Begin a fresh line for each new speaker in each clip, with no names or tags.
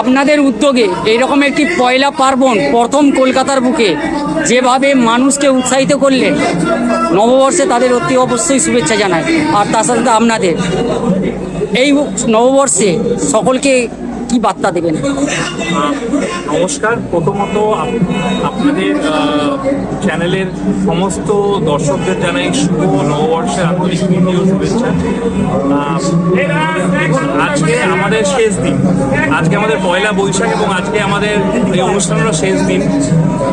আপনাদের উদ্যোগে এইরকম একটি পয়লা পার্বণ প্রথম কলকাতার বুকে যেভাবে মানুষকে উৎসাহিত করলেন নববর্ষে তাদের অতি অবশ্যই শুভেচ্ছা জানায়। আর তার সাথে আপনাদের এই নববর্ষে সকলকে কি বার্তা দেবেন?
নমস্কার। প্রথমত আপনাদের চ্যানেলের সমস্ত দর্শকদের জানাই শুভ নববর্ষের আন্তরিক শুভেচ্ছা। আজকে আমাদের শেষ দিন। আজকে আমাদের পয়লা বৈশাখ এবং আজকে আমাদের এই অনুষ্ঠানেরও শেষ দিন।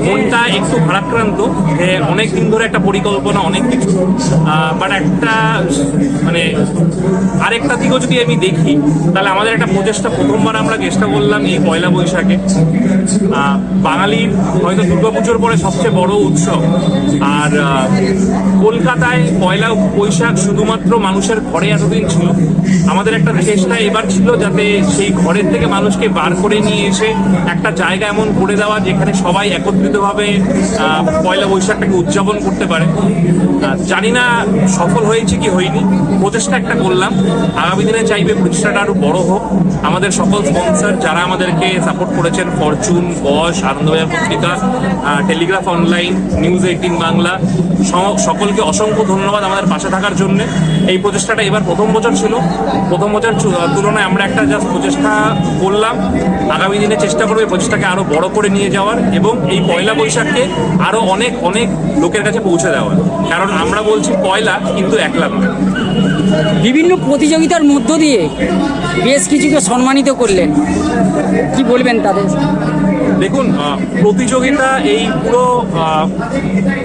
মনটা একটু ভারাক্রান্ত যে অনেক দিন ধরে একটা পরিকল্পনা, অনেক কিছু। বাট একটা মানে আরেকটা দিকও যদি আমি দেখি, তাহলে আমাদের একটা প্রচেষ্টা, প্রথমবার আমরা চেষ্টা করলাম এই পয়লা বৈশাখে। বাঙালির হয়তো দুর্গাপুজোর পরে সবচেয়ে বড় উৎসব। আর কলকাতায় পয়লা বৈশাখ শুধুমাত্র মানুষের ঘরে এতদিন ছিল। আমাদের একটা চেষ্টা এবার ছিল যাতে সেই ঘরের থেকে মানুষকে বার করে নিয়ে এসে একটা জায়গা এমন করে দেওয়া যেখানে সবাই একত্রিতভাবে পয়লা বৈশাখটাকে উদযাপন করতে পারে। জানি না সফল হয়েছে কি হয়নি। প্রচেষ্টা একটা করলাম। আগামী দিনে চাইবে প্রচেষ্টাটা আরও বড় হোক। আমাদের সকল স্পন্সর যারা আমাদেরকে সাপোর্ট করেছেন Fortune boss Anandabazar Patrika Telegraph online News Eighteen Bangla সকলকে অসংখ্য ধন্যবাদ আমাদের পাশে থাকার জন্য। এই প্রচেষ্টাটা এবার প্রথম বছর ছিল। প্রথম বছর তুলনায় আমরা একটা জাস্ট প্রচেষ্টা করলাম। আগামী দিনে চেষ্টা করব এই প্রচেষ্টাকে আরও বড় করে নিয়ে যাওয়ার এবং এই পয়লা বৈশাখকে আরও অনেক অনেক লোকের কাছে পৌঁছে দেওয়ার। কারণ আমরা বলছি পয়লা, কিন্তু একলা নয়।
বিভিন্ন প্রতিযোগিতার মধ্য দিয়ে বেশ কিছুকে সম্মানিত করলেন। কি বলবেন তাদের?
দেখুন প্রতিযোগিতা এই পুরো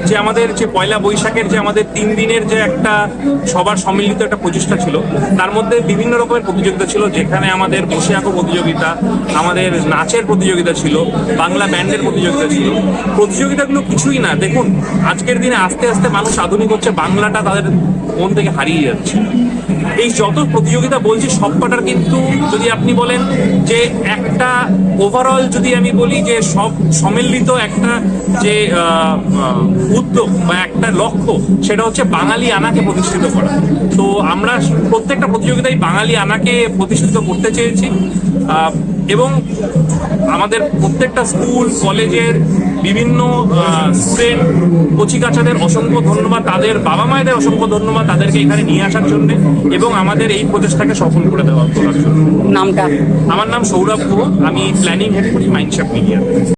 যে আমাদের যে পয়লা বৈশাখের যে আমাদের তিন দিনের যে একটা সবার সম্মিলিত একটা প্রচেষ্টা ছিল, তার মধ্যে বিভিন্ন রকমের প্রতিযোগিতা ছিল, যেখানে আমাদের বসে আঁকো প্রতিযোগিতা, আমাদের নাচের প্রতিযোগিতা ছিল, বাংলা ব্যান্ডের প্রতিযোগিতা ছিল। প্রতিযোগিতাগুলো কিছুই না, দেখুন, আজকের দিনে আস্তে আস্তে মানুষ আধুনিক হচ্ছে, বাংলাটা তাদের মন থেকে হারিয়ে যাচ্ছে। এই যত প্রতিযোগিতা বলছি সবকটার কিন্তু যদি আপনি বলেন যে একটা ওভারঅল যদি আমি বলি যে সব সম্মিলিত একটা যে উদ্যোগ বা একটা লক্ষ্য, সেটা হচ্ছে বাঙালি আনাকে প্রতিষ্ঠিত করা। তো আমরা প্রত্যেকটা প্রতিযোগিতায় বাঙালি আনাকে প্রতিষ্ঠিত করতে চেয়েছি। এবং আমাদের প্রত্যেকটা স্কুল, কলেজের বিভিন্ন স্টুডেন্ট কচিকাচাদের অসংখ্য ধন্যবাদ তাদের বাবা মায়েদের অসংখ্য ধন্যবাদ তাদেরকে এখানে নিয়ে আসার জন্য এবং আমাদের এই প্রচেষ্টাকে সফল করে দেওয়া তোলার জন্য।
নামটা?
আমার নাম সৌরভ গুহ আমি প্ল্যানিং হেড করি মাইন্ডশাপ মিডিয়া